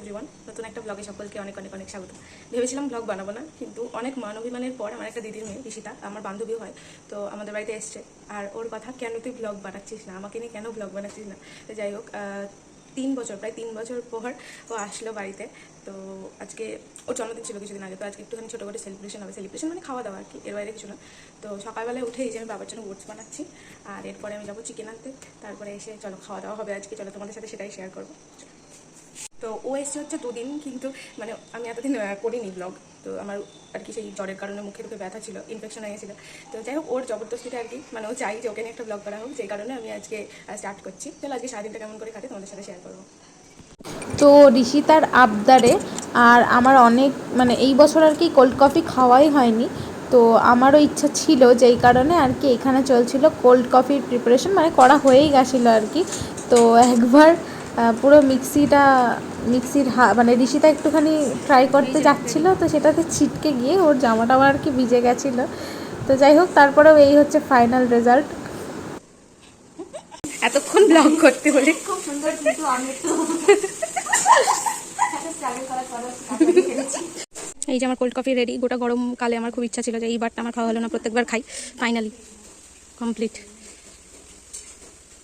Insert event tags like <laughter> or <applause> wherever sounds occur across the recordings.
Everyone নতুন একটা ব্লগে সকলকে অনেক অনেক অনেক স্বাগত। ভেবেছিলাম ব্লগ বানাবো না, কিন্তু অনেক মান অভিমানের পর আমার একটা দিদির মেয়ে ঋষিতা আমার বান্ধবী হয়, তো আমাদের বাড়িতে এসছে। আর ওর কথা, কেন তুই ব্লগ বানাচ্ছিস না? আমাকে নিয়ে কেন ব্লগ বানাচ্ছিস না? তো যাই হোক তিন বছর, প্রায় তিন বছর পর ও আসলো বাড়িতে। তো আজকে ওর জন্মদিন ছিল কিছুদিন আগে, তো আজকে একটুখানি ছোটো করে সেলিব্রেশন হবে। সেলিব্রেশন মানে খাওয়া দাওয়া আর কি, এর বাইরে কিছু না। তো সকালবেলায় উঠে এই যে আমি বাবার জন্য ওটস বানাচ্ছি, আর এরপরে আমি যাব চিকেন আনতে। তারপরে এসে, চলো, খাওয়া দাওয়া হবে আজকে, চলো তোমাদের সাথে সেটাই শেয়ার করব। তো ও এসছে হচ্ছে দুদিন, কিন্তু মানে আমি এতদিন করিনি ব্লগ তো আমার আর কি সেই জ্বরের কারণে মুখে মুখে ব্যথা ছিল ইনফেকশন গেছিল। তো যাই হোক, ওর জবরদস্তিতে আর কি মানে ও চাই যে ওকে একটা ব্লগ করা হোক সেই কারণে আমি আজকে স্টার্ট করছি। চলো আজকে সারাদিনটা কেমন করে কাটে, তোমাদের সাথে শেয়ার করব। তো ঋষিতার আবদারে, আর আমার অনেক মানে এই বছর আর কি কোল্ড কফি খাওয়াই হয়নি। তো আমারও ইচ্ছা ছিল, যেই কারণে আর কি এখানে চলছিল কোল্ড কফির প্রিপারেশন মানে করা হয়েই গেছিল আর কি। তো একবার পুরো মিক্সিটা মিক্সির হা মানে ঋষিতা একটুখানি ট্রাই করতে যাচ্ছিল তো সেটাতে ছিটকে গিয়ে ওর জামাটা আর কি ভিজে গেছিল। তো যাই হোক তারপরেও এই হচ্ছে ফাইনাল রেজাল্ট এতক্ষণ ব্লগ করতে হলে। খুব সুন্দর কিন্তু আমি একটু স্ট্রাগল করার পর ফেলেছি এই যে আমার কোল্ড কফি রেডি গোটা গরমকালে আমার খুব ইচ্ছা ছিল যে এইবারটা আমার খাওয়া হলো না প্রত্যেকবার খাই। ফাইনালি কমপ্লিট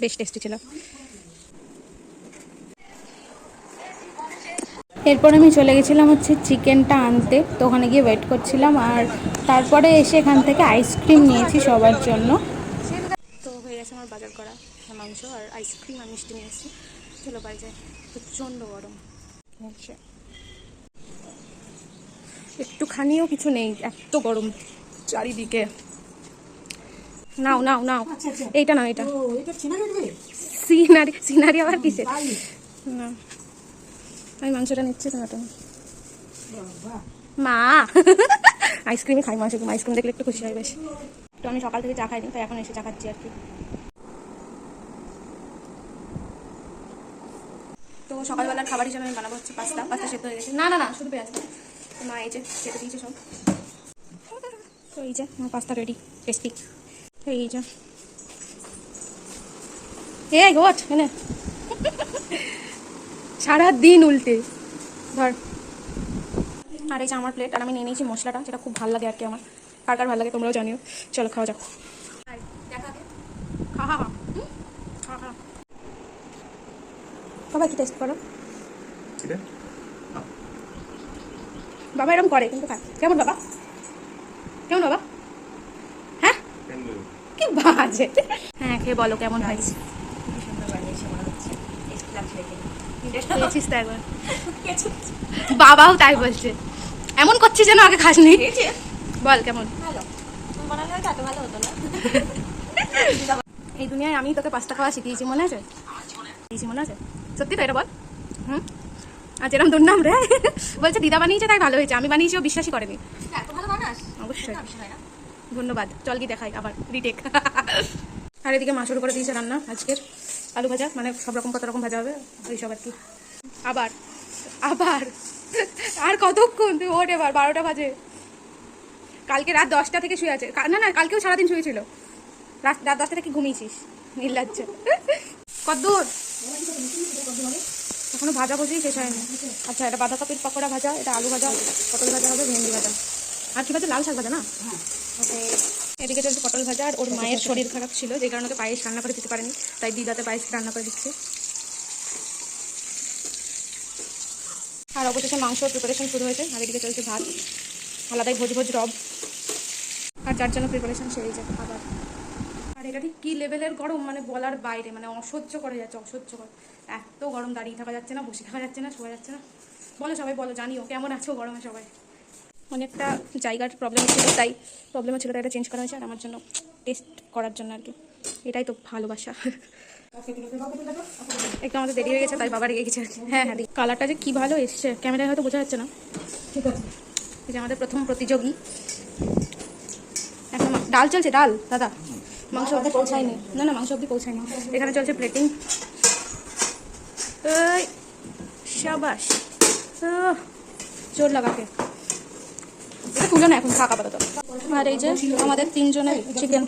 বেশ টেস্টি ছিল। এরপর আমি চলে গেছিলাম হচ্ছে চিকেনটা আনতে তো ওখানে গিয়ে ওয়েট করছিলাম আর তারপরে এসে এখান থেকে আইসক্রিম নিয়েছি সবার জন্য। তো হয়ে গেছে আমার বাজার করা মাংস আর আইসক্রিম আর মিষ্টি নিয়ে এসেছি। চলো বাড়ি যাই প্রচণ্ড গরম। হচ্ছে। একটুখানিও কিছু নেই এত গরম চারিদিকে। নাও নাও নাও। এইটা নাও এটা ও এটা সিনারি সিনারি আবার কিসে না। আমি মাংসটা নিচ্ছি তোমার মা। আইসক্রিমই খাই মাংস আইসক্রিম দেখলে একটু খুশি হয় বেশ। তো আমি সকাল থেকে চা খাইনি তাই এখন এসে চা খাচ্ছি আর কি। তো সকালবেলার খাবার হিসেবে আমি বানাবো হচ্ছে পাস্তা পাস্তা সেদ্ধ হয়ে গেছে। না না না শুধু পেঁয়াজ। তো মা এই যে সেটা দিয়েছে সব। তো এই যে আমার পাস্তা রেডি টেস্টি এই যে। এই গোট এনে। সারা দিন উল্টে। ধর। আর এই যে আমার প্লেট আর আমি নিয়ে নিয়েছি মশলাটা যেটা খুব ভালো লাগে আর কি আমার। কার কার ভালো লাগে তোমরাও জানিও। চলো খাওয়া যাক। বাবা কি টেস্ট করো? বাবা এরকম করে কিন্তু কেমন বাবা? কেমন বাবা? হ্যাঁ? কি বাজে। হ্যাঁ খেয়ে বলো কেমন হয়েছে সুন্দর বানিয়েছে মনে হচ্ছে। খেয়েছিস তো একবার। বাবাও তাই বলছে। এমন করছিস যেন আগে খাসনি। বল কেমন? এই দুনিয়ায় আমি তোকে পাস্তা খাওয়া শিখিয়েছি মনে আছে? শিখিয়েছি মনে আছে? সত্যি তো এটা বল। হুম? আর যেরকম দুর্নাম রে। বলছে দিদা বানিয়েছে তাই ভালো হয়েছে। আমি বানিয়েছি ও বিশ্বাসই করেনি। অবশ্যই। ধন্যবাদ। চল কি দেখাই আবার রিটেক আর এদিকে মাছুর করে দিয়েছে রান্না আজকের। আলু ভাজা মানে সব রকম কত রকম ভাজা হবে ওই সব আর কি। আবার আবার আর কতক্ষণ? তুই ওঠ এবার বারোটা বাজে। কালকে রাত দশটা থেকে শুয়ে আছে। না না কালকেও সারাদিন শুয়েছিল। রাত রাত দশটা থেকে ঘুমিয়েছিস নির্লাজ্জ কদ্দূর! এখনও ভাজা বসেই শেষ হয়নি। আচ্ছা এটা বাঁধাকপির পকোড়া ভাজা এটা আলু ভাজা পটল ভাজা হবে ভেন্ডি ভাজা। আর কি ভাজা? লাল শাক ভাজা না? ওকে। এদিকে চলছে পটল ভাজা আর ওর মায়ের শরীর খারাপ ছিল, যে কারণে ওকে পায়েস রান্না করে দিতে পারেনি, তাই দিদাতে পায়েস রান্না করে দিচ্ছে। আর অবশেষে মাংস প্রিপারেশন শুরু হয়েছে, আর এদিকে চলছে ভাত, আলাদাই ভোজ ভোজ রব। আর যার জন্য প্রিপারেশন সেই যায় খাবার। আর এটা ঠিক কী লেভেলের গরম? মানে বলার বাইরে মানে অসহ্য করে যাচ্ছে, অসহ্য করে। এত গরম, দাঁড়িয়ে থাকা যাচ্ছে না, বসে থাকা যাচ্ছে না, শোয়া যাচ্ছে না। বলো সবাই, বলো, জানিও, কেমন আছো গরমে সবাই? অনেকটা জায়গার প্রবলেম ছিল তাই প্রবলেম ছিল তাই এটা চেঞ্জ করা হয়েছে আর আমার জন্য টেস্ট করার জন্য আর কি। এটাই তো ভালোবাসা। একটু আমাদের দেরি হয়ে গেছে তাই বাবা রেগে গেছে আর কি। হ্যাঁ হ্যাঁ কালারটা যে কী ভালো এসছে ক্যামেরায় হয়তো বোঝা যাচ্ছে না। ঠিক এই যে আমাদের প্রথম প্রতিযোগী। এখন ডাল চলছে ডাল দাদা। মাংস অব্দি পৌঁছায়নি। না না মাংস অব্দি পৌঁছায়নি। এখানে চলছে প্লেটিং আহ, জোর লাগাকে এটা না এখন থাক আপাতত আর এই যে আমাদের তিনজনের চিকেন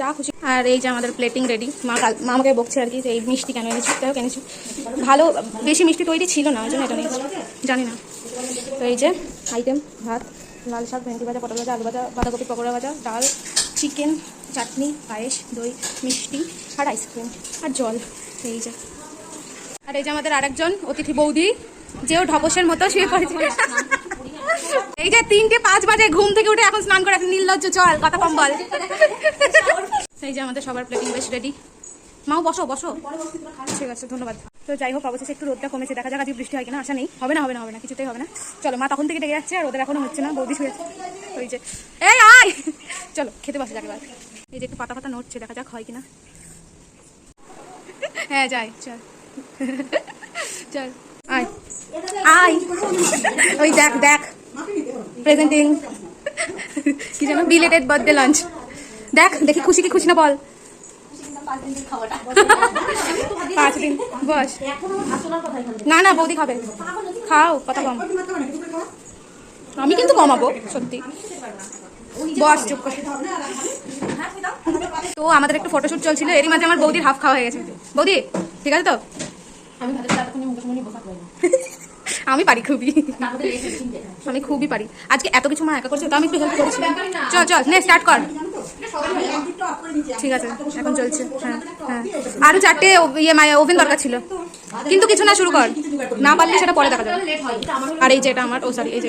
যা খুশি। আর এই যে আমাদের প্লেটিং রেডি মা কাল মা আমাকে বকছে আর কি যে এই মিষ্টি কেন এনেছি? তাও এনেছি। ভালো, বেশি মিষ্টি তৈরি ছিল না, ওই জন্য এটা নিয়েছি জানি না। তো এই যে আইটেম ভাত, লাল শাক, ভেন্ডি ভাজা, পটল ভাজা, আলু ভাজা, বাঁধাকপি, পকোড়া ভাজা, ডাল চিকেন চাটনি, পায়েস, দই, মিষ্টি আর আইসক্রিম আর জল। এই যে। আর এই যে আমাদের আরেকজন অতিথি বৌদি, যেও ঢপসের মতো শুয়ে পড়েছে। এই যে তিনটে পাঁচ বাজে, ঘুম থেকে উঠে এখন স্নান করে এখন নির্লজ্জ, চল, কথা কম বল। এই যে আমাদের সবার প্লেটিং বেশ রেডি মাও, বসো বসো। ঠিক আছে, ধন্যবাদ। তো যাই হোক, অবশেষে একটু রোদটা কমেছে। দেখা যাক আজকে বৃষ্টি হয় কিনা, আশা নেই। হবে না হবে না হবে না, কিছুতেই হবে না। চলো, মা তখন থেকে ডেকে যাচ্ছে, আর ওদের এখনও হচ্ছে না, বৌদি শুয়ে ওই যে। এই, আয়! চলো, খেতে বসে যাকে এই যে একটু পাতা পাতা নড়ছে, দেখা যাক হয় কিনা। হ্যাঁ যাই, চল। চল, আয়। আয়। ওই দেখ দেখ। প্রেজেন্টিং কি যেন বিলেটেড বার্থডে লাঞ্চ দেখ, দেখি খুশি কি খুশি না বল। পাঁচ দিন, বস। না না, বৌদি খাবে। খাও, কথা কম। আমি কিন্তু কমাবো, সত্যি। বস, চুপ করে। তো আমাদের একটু ফটোশুট চলছিল, এরই মাঝে আমার বৌদির হাফ খাওয়া হয়ে গেছে। বৌদি, ঠিক আছে তো? আমি পারি খুবই। আমি খুবই পারি। আজকে এত কিছু মা একা করছে তো আমি একটু হেল্প করছি। চল চল নে স্টার্ট কর। ঠিক আছে এখন চলছে হ্যাঁ হ্যাঁ। আরও চারটে ইয়ে মায় ওভেন দরকার ছিল। কিন্তু কিছু না শুরু কর। না পারলে সেটা পরে দেখা যাবে। আর এই যে এটা আমার ও সরি এই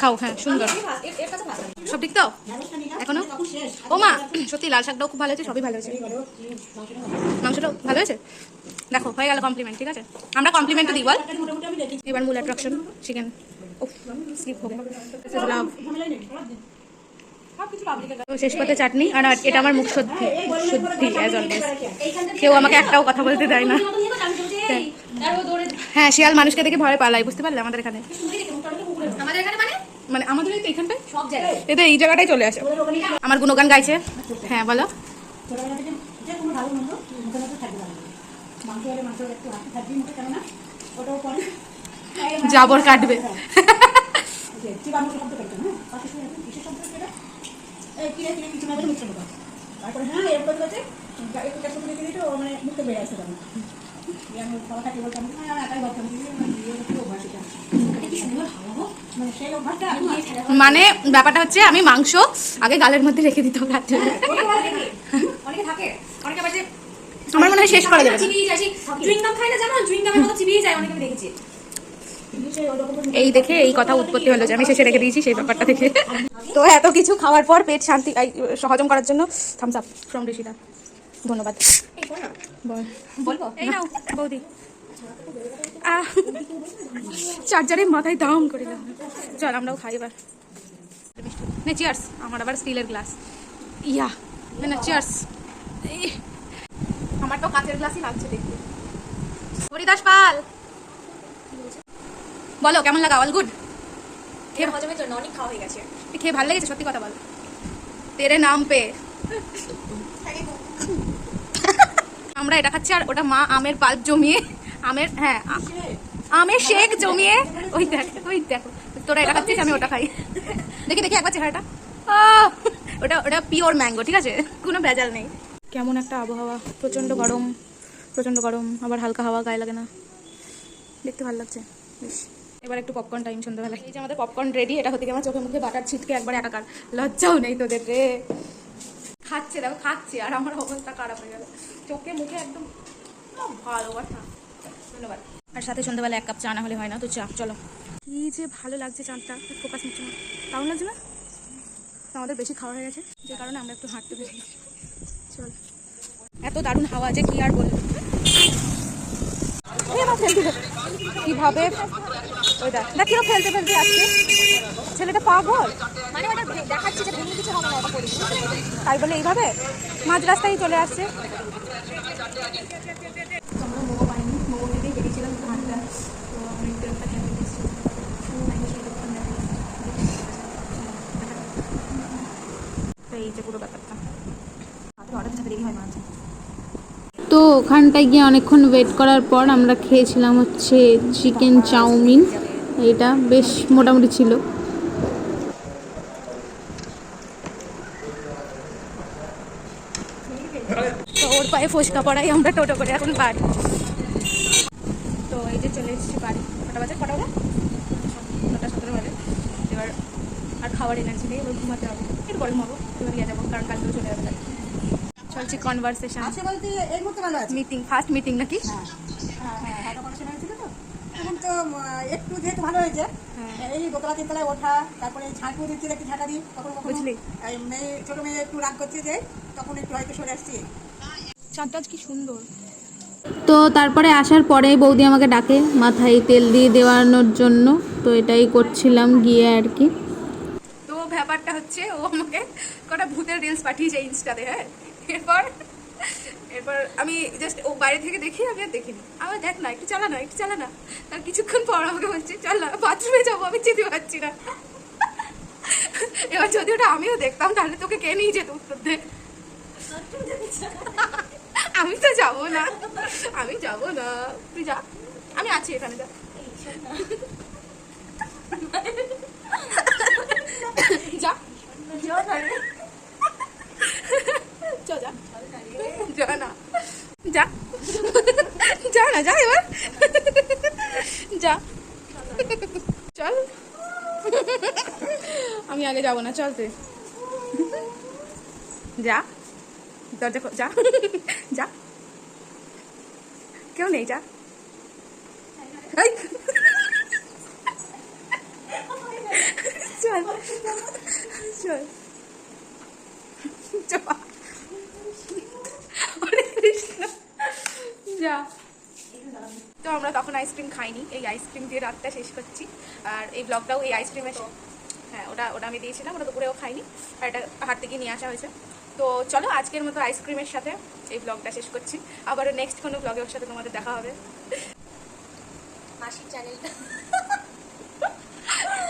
খাও হ্যাঁ সুন্দর। সব ঠিক তো? এখনও? ও মা সত্যি লাল শাকটাও খুব ভালো হয়েছে সবই ভালো হয়েছে। মাংসটাও ভালো হয়েছে? দেখো হয়ে গেল কমপ্লিমেন্ট ঠিক আছে? আমরা কমপ্লিমেন্টও দিই বল। এবার মূল অ্যাট্রাকশন চিকেন হবে। শেষ পাতে চাটনি আর এটা আমার মুখ অ্যাজ অলওয়েজ কেউ আমাকে একটাও কথা বলতে দেয় না। হ্যাঁ। শিয়াল মানুষকে দেখে ভয় পালাই বুঝতে পারলে আমাদের এখানে? আমাদের এখানে মানে? মানে আমাদের এই তো এখানটায়? সব জায়গায়। এটা এই জায়গাটাই চলে আসে। আমার গুণগান গাইছে। হ্যাঁ বলো। <laughs> জাবর কাটবে। তারপরে হ্যাঁ এরপরে হচ্ছে। একটু করে দিলে তো মানে মুখে বেড়ে আসে মানে ব্যাপারটা হচ্ছে আমি মাংস আগে গালের মধ্যে রেখে আবার যে আমার মনে হয় শেষ করা যাবে এই দেখে এই কথা উৎপত্তি হলো যে আমি শেষে রেখে দিয়েছি সেই ব্যাপারটা দেখে। তো এত কিছু খাওয়ার পর পেট শান্তি হজম করার জন্য থামস আপ ফ্রম ঋষিতা ধন্যবাদ। বলব এই নাও বৌদি। আহ, চার্জারের মাথায় দাম করে দাও। চল আমরাও খাই এবার। নে চিয়ার্স আমার আবার স্টিলের গ্লাস ইয়া নে না চিয়ার্স আমার তো কাঁচের গ্লাসই লাগছে দেখতে। হরিদাস পাল। বলো কেমন লাগা? অল গুড খেয়ে হজমের জন্য অনেক খাওয়া হয়ে গেছে। খেয়ে ভালো লেগেছে? সত্যি কথা বল। তেরে নাম পে। আমরা এটা খাচ্ছি আর ওটা মা আমের পাল্প জমিয়ে আমের হ্যাঁ আমের শেক জমিয়ে ওই দেখ ওই দেখো তোরা এটা খাচ্ছিস আমি ওটা খাই। দেখি দেখি একবার চেহারাটা! ওটা ওটা পিওর ম্যাঙ্গো ঠিক আছে? কোনো ভেজাল নেই। কেমন একটা আবহাওয়া প্রচণ্ড গরম প্রচণ্ড গরম আবার হালকা হাওয়া গায়ে লাগে না। দেখতে ভালো লাগছে বেশ। এবার একটু পপকর্ন টাইম সন্ধ্যাবেলা এই যে আমাদের পপকর্ন রেডি এটা হতে গিয়ে আমার চোখে মুখে বাটার ছিটকে একবার একাকার। লজ্জাও নেই তোদের রে। খাচ্ছে দেখো খাচ্ছে আর আমার অবস্থা খারাপ হয়ে যাবে চোখে মুখে একদম ভালোবাসা ধন্যবাদ। আর সাথে সন্ধ্যাবেলা এক কাপ চা না হলে হয় না তো চা চলো। কি যে ভালো লাগছে চাঁদটা ফোকাস নিচ্ছে না? তাও লাগছে না? আমাদের বেশি খাওয়া হয়ে গেছে যে কারণে আমরা একটু হাঁটতে বেশি চল। এত দারুণ হাওয়া আছে কি আর বলব? কীভাবে? ওইটা না কীরকম ফেলতে ফেলতে আসছে ছেলেটা পাগল। মানে ওটা দেখাচ্ছি যে ভেঙে কিছু হবে না ওটা তাই বলে এইভাবে? মাঝ রাস্তায় চলে আসছে আমরা মোমো পাইনি মোমো খেতেই বেরিয়েছিলাম একটু হাঁটতে তো আমরা একটু একটা ক্যাফে এসেছি তো এই যে পুরো ব্যাপারটা অর্ডার ছাড়া দেরি হয় মাঝে তো ওখানটায় গিয়ে অনেকক্ষণ ওয়েট করার পর আমরা খেয়েছিলাম হচ্ছে চিকেন চাউমিন। এটা বেশ মোটামুটি ছিল। তো ওর পায়ে ফোসকা পড়াই আমরা টোটো করে এখন বাড়ি। তো এই যে চলে এসেছি বাড়ি। কটা বাজে? কটা বাজে? নটা সতেরো বাজে। এবার আর খাবার এনার্জি নেই, এবার ঘুমাতে হবে। এরপরে ঘুমাবো এবার ইয়ে যাব, কারণ কালকে চলে যাবে চলছে কনভারসেশন আছে বলতে এই মুহূর্তে ভালো আছে মিটিং ফার্স্ট মিটিং নাকি হ্যাঁ হ্যাঁ হ্যাঁ এখন তো একটু যেহেতু ভালো হয়েছে হ্যাঁ। এই দোতলা তিনতলায় ওঠা তারপরে ঝাঁকু দিচ্ছিল একটু ঝাঁটা দিই কখনো কখনো বুঝলি? এই মেয়ে ছোট মেয়ে একটু রাগ করছে যে তখন একটু হয়তো সরে আসছি চাঁদটা কি সুন্দর তো তারপরে আসার পরে বৌদি আমাকে ডাকে মাথায় তেল দিয়ে দেওয়ানোর জন্য তো এটাই করছিলাম গিয়ে আর কি তো ব্যাপারটা হচ্ছে ও আমাকে কটা ভূতের রিলস পাঠিয়েছে ইনস্টাতে হ্যাঁ এরপর এরপর আমি জাস্ট ও বাইরে থেকে দেখি, আমি আর দেখিনি। আমার দেখ না, একটু চালা না, একটু চালা না। তার কিছুক্ষণ পর আমাকে বলছে, চল না বাথরুমে যাব, আমি যেতে পারছি না। এবার যদি ওটা আমিও দেখতাম, তাহলে তোকে কে নিয়ে যেত উত্তর দে? আমি তো যাব না, আমি যাব না। তুই যা, আমি আছি এখানে, যা। যা যা না রে। চ যা যা না যা যা না, যা এবার। যা। চল। আমি আগে যাব না, চল তুই। যা। দরজা যা। যা। কেউ নেই, যা। চল। চল। চল যা। তো আমরা তখন আইসক্রিম খাইনি। এই আইসক্রিম দিয়ে রাতটা শেষ করছি। আর এই ব্লগটাও এই আইসক্রিমের হ্যাঁ ওটা ওটা আমি দিয়েছিলাম ওটা দুপুরেও খাইনি। আর এটা হাত থেকে নিয়ে আসা হয়েছে। তো চলো আজকের মতো আইসক্রিমের সাথে এই ব্লগটা শেষ করছি। আবারও নেক্সট কোনো ব্লগের সাথে তোমাদের দেখা হবে। মাসির চ্যানেলটা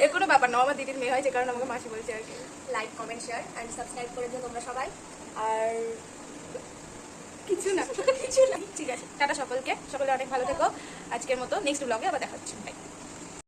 এর কোনো ব্যাপার না আমার দিদির মেয়ে হয় যে কারণে আমাকে মাসি বলছে আর কি। Like comment share and subscribe করে দিও তোমরা সবাই। আর কিছু না <laughs> কিছু না। ঠিক আছে, টাটা সকলকে। সকলে অনেক ভালো থেকো। আজকের মতো নেক্সট ব্লগে আবার দেখা হচ্ছে।